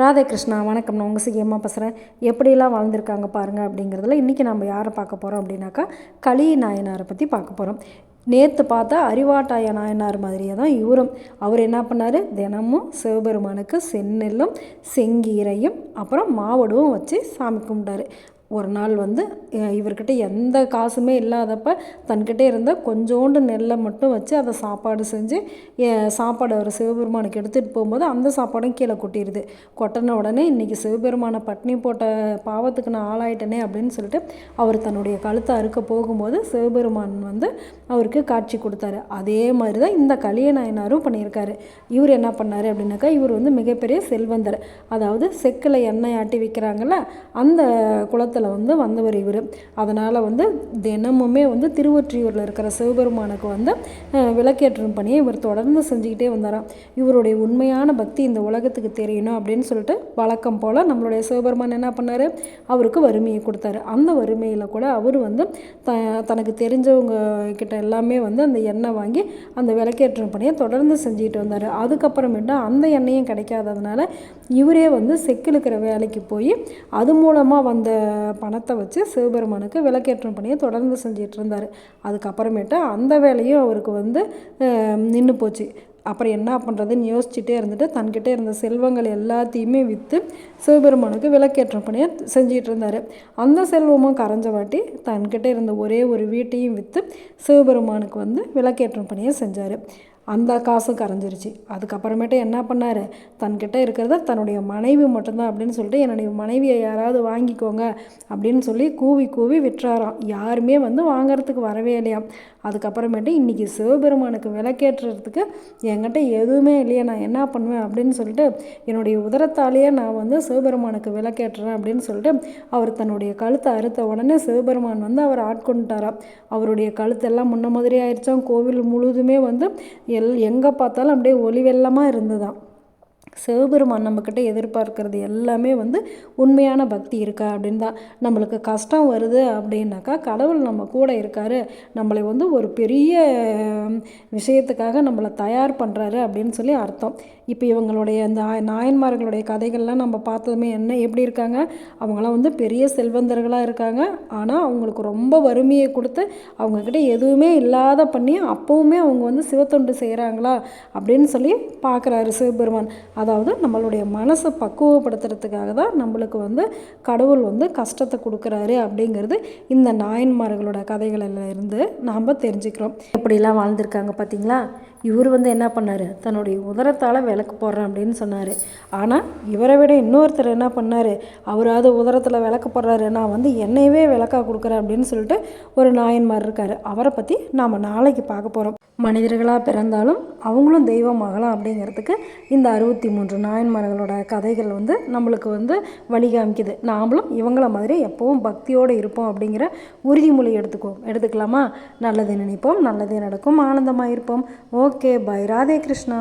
ராதே கிருஷ்ணா வணக்கம். நான் உங்கள் சிகியமாக பேசுகிறேன் எப்படியெல்லாம் வாழ்ந்திருக்காங்க பாருங்கள் அப்படிங்கிறதுல இன்றைக்கி நம்ம யாரை பார்க்க போகிறோம் அப்படின்னாக்கா களி நாயனாரை பற்றி பார்க்க போகிறோம் நேற்று பார்த்தா அறிவாட்டாய நாயனார் மாதிரியே தான் இவரும். அவர் என்ன பண்ணார்? தினமும் சிவபெருமானுக்கு செந்நெல்லும் செங்கீரையும் அப்புறம் மாவடுவும் வச்சு சாமி கும்பிட்டாரு. ஒரு நாள் வந்து இவர்கிட்ட எந்த காசுமே இல்லாதப்ப தன்கிட்டே இருந்த கொஞ்சோண்டு நெல்லை மட்டும் வச்சு அதை சாப்பாடு செஞ்சு சாப்பாடு அவர் சிவபெருமானுக்கு எடுத்துகிட்டு போகும்போது அந்த சாப்பாடும் கீழே கொட்டிடுது கொட்டின உடனே இன்றைக்கி சிவபெருமானை பட்னி போட்ட பாவத்துக்கு நான் ஆளாயிட்டனே அப்படின்னு சொல்லிட்டு அவர் தன்னுடைய கழுத்தை அறுக்க போகும்போது சிவபெருமான் வந்து அவருக்கு காட்சி கொடுத்தாரு. அதே மாதிரி தான் இந்த கலிய நாயனாரும் பண்ணியிருக்காரு. இவர் என்ன பண்ணார் அப்படின்னாக்கா இவர் வந்து மிகப்பெரிய செல்வந்தர். அதாவது செக்கில் எண்ணெய் ஆட்டி விற்கிறாங்கல்ல அந்த குளத்தை குடும்பத்தில் வந்து வந்தவர் இவர். அதனால் வந்து தினமுமே வந்து திருவொற்றியூரில் இருக்கிற சிவபெருமானுக்கு வந்து விளக்கேற்றும் பணியை இவர் தொடர்ந்து செஞ்சுக்கிட்டே வந்தாராம். இவருடைய உண்மையான பக்தி இந்த உலகத்துக்கு தெரியணும் அப்படின்னு சொல்லிட்டு வழக்கம் போல் நம்மளுடைய சிவபெருமான் என்ன பண்ணார்? அவருக்கு வறுமையை கொடுத்தாரு. அந்த வறுமையில் கூட அவர் வந்து த தனக்கு தெரிஞ்சவங்க கிட்ட எல்லாமே வந்து அந்த எண்ணெய் வாங்கி அந்த விளக்கேற்றும் பணியை தொடர்ந்து செஞ்சுக்கிட்டு வந்தார். அதுக்கப்புறமேட்டு அந்த எண்ணெயும் கிடைக்காததுனால இவரே வந்து செக்கிழுக்கிற வேலைக்கு போய் அது மூலமாக வந்த பணத்தை வச்சு சிவபெருமானுக்கு விளக்கேற்றம் பணியை தொடர்ந்து செஞ்சிட்டு இருந்தார் அதுக்கப்புறமேட்டு அந்த வேலையும் அவருக்கு வந்து நின்று போச்சு. அப்புறம் என்ன பண்ணுறதுன்னு யோசிச்சுட்டே இருந்துட்டு தன்கிட்ட இருந்த செல்வங்கள் எல்லாத்தையுமே விற்று சிவபெருமானுக்கு விளக்கேற்றம் பணியை செஞ்சிகிட்டு இருந்தார் அந்த செல்வமும் கரைஞ்ச வாட்டி தன்கிட்ட இருந்த ஒரே ஒரு வீட்டையும் விற்று சிவபெருமானுக்கு வந்து விளக்கேற்றம் பணியை செஞ்சார். அந்த காசும் கரைஞ்சிருச்சு. அதுக்கப்புறமேட்டு என்ன பண்ணார்? தன்கிட்ட இருக்கிறத தன்னுடைய மனைவி மட்டும்தான் அப்படின்னு சொல்லிட்டு என்னுடைய மனைவியை யாராவது வாங்கிக்கோங்க அப்படின்னு சொல்லி கூவி கூவி விட்டுறாராம் யாருமே வந்து வாங்கிறதுக்கு வரவே இல்லையாம். அதுக்கப்புறமேட்டு இன்றைக்கி சிவபெருமானுக்கு விளக்கேற்றுறதுக்கு என்கிட்ட எதுவுமே இல்லையா நான் என்ன பண்ணுவேன் அப்படின்னு சொல்லிட்டு என்னுடைய உதரத்தாலேயே நான் வந்து சிவபெருமானுக்கு விளக்கேற்றுறேன் அப்படின்னு சொல்லிட்டு அவர் தன்னுடைய கழுத்தை அறுத்த உடனே சிவபெருமான் வந்து அவர் ஆட்கொண்டுட்டாராம். அவருடைய கழுத்தெல்லாம் முன்ன மாதிரி ஆயிடுச்சான் கோவில் முழுதுமே வந்து எல் எங்கே பார்த்தாலும் அப்படியே ஒளி வெள்ளமாக இருந்ததாம் சிவபெருமான் நம்மக்கிட்ட எதிர்பார்க்கறது எல்லாமே வந்து உண்மையான பக்தி இருக்கா அப்படின்னு தான். நம்மளுக்கு கஷ்டம் வருது அப்படின்னாக்கா கடவுள் நம்ம கூட இருக்கார். நம்மளை வந்து ஒரு பெரிய விஷயத்துக்காக நம்மளை தயார் பண்ணுறாரு அப்படின்னு சொல்லி அர்த்தம். இப்போ இவங்களுடைய இந்த நாயன்மார்களுடைய கதைகள்லாம் நம்ம பார்த்ததுமே என்ன எப்படி இருக்காங்க? அவங்களாம் வந்து பெரிய செல்வந்தர்களாக இருக்காங்க. ஆனால் அவங்களுக்கு ரொம்ப வறுமையை கொடுத்து அவங்கக்கிட்ட எதுவுமே இல்லாத பண்ணி அப்போவுமே அவங்க வந்து சிவத்தொண்டு செய்கிறாங்களா அப்படின்னு சொல்லி பார்க்குறாரு சிவபெருமான். அதாவது நம்மளுடைய மனசை பக்குவப்படுத்துறதுக்காக தான் நம்மளுக்கு வந்து கடவுள் வந்து கஷ்டத்தை கொடுக்குறாரு அப்படிங்கிறது இந்த நாயன்மார்களோட கதைகளில் இருந்து நாம் தெரிஞ்சுக்கிறோம். எப்படிலாம் வாழ்ந்திருக்காங்க பார்த்தீங்களா இவர் வந்து என்ன பண்ணார்? தன்னுடைய உதரத்தால் விளக்கு போடுறேன் அப்படின்னு சொன்னார். ஆனால் இவரை விட இன்னொருத்தர் என்ன பண்ணார்? அவராவது உதரத்தில் விளக்கு போடுறாரு. நான் வந்து என்னையவே விளக்கா கொடுக்குறேன் அப்படின்னு சொல்லிட்டு ஒரு நாயன்மார் இருக்கார். அவரை பற்றி நாம் நாளைக்கு பார்க்க போகிறோம் மனிதர்களாக பிறந்தாலும் அவங்களும் தெய்வமாகலாம் அப்படிங்கிறதுக்கு இந்த அறுபத்தி மூன்று நாயன்மார்களோட கதைகள் வந்து நம்மளுக்கு வந்து வழிகாமிக்குது நாமளும் இவங்கள மாதிரி எப்போவும் பக்தியோடு இருப்போம் அப்படிங்கிற உறுதிமொழி எடுத்துக்குவோம் எடுத்துக்கலாமா? நல்லது நினைப்போம் நல்லதே நடக்கும் ஆனந்தமாக இருப்போம் oh okay bye Radhe Krishna